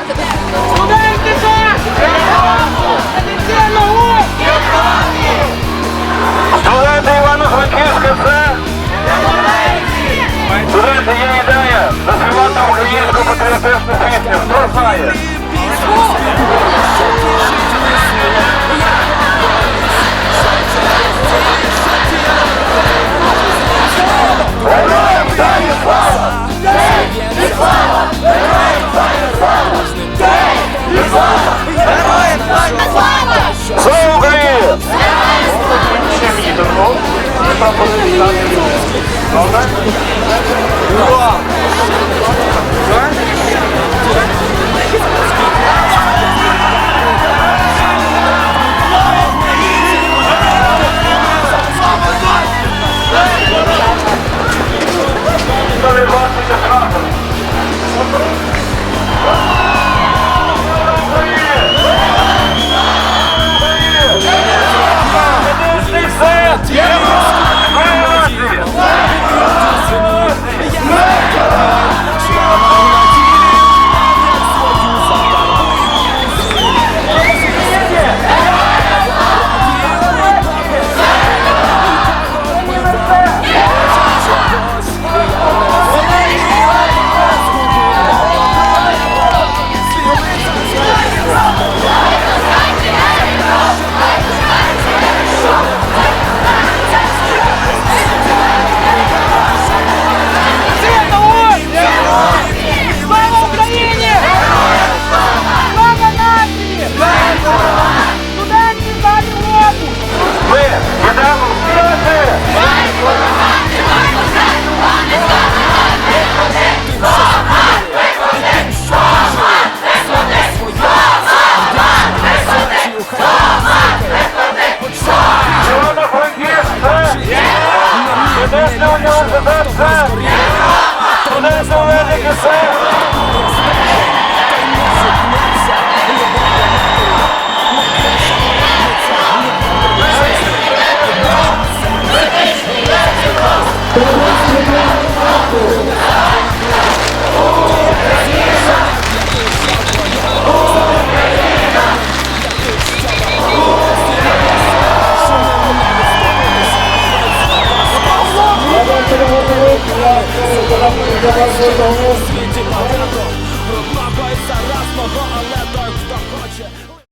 Студенти за! Івано-Франківська це. Є ідея заспівати українську патріотичну пісню. Хто знає? Слава Україні! Добре? Corrida, corrida, corrida, corrida, Obrigado,